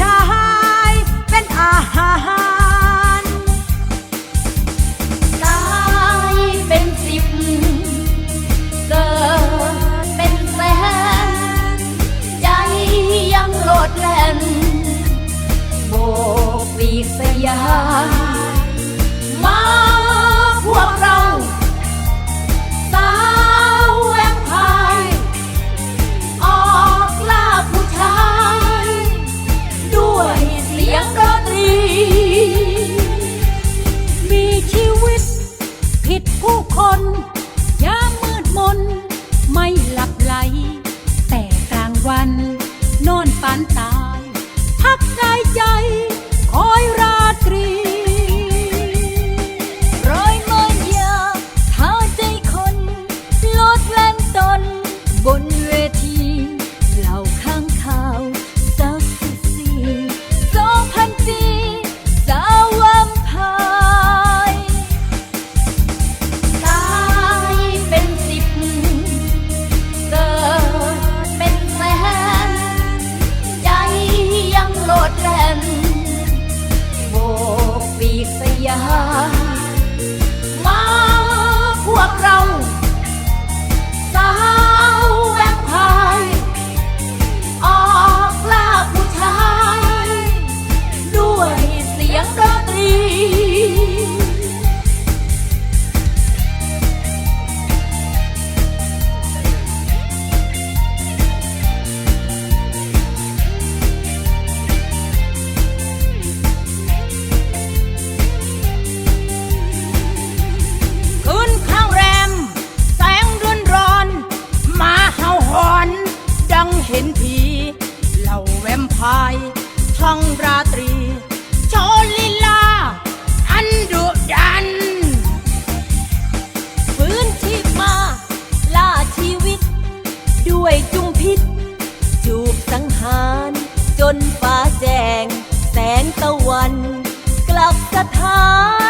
ชายเป็นอาหาร สยามมาพวกเรา นฟ้าแจงแสงตะวัน กลับสถาน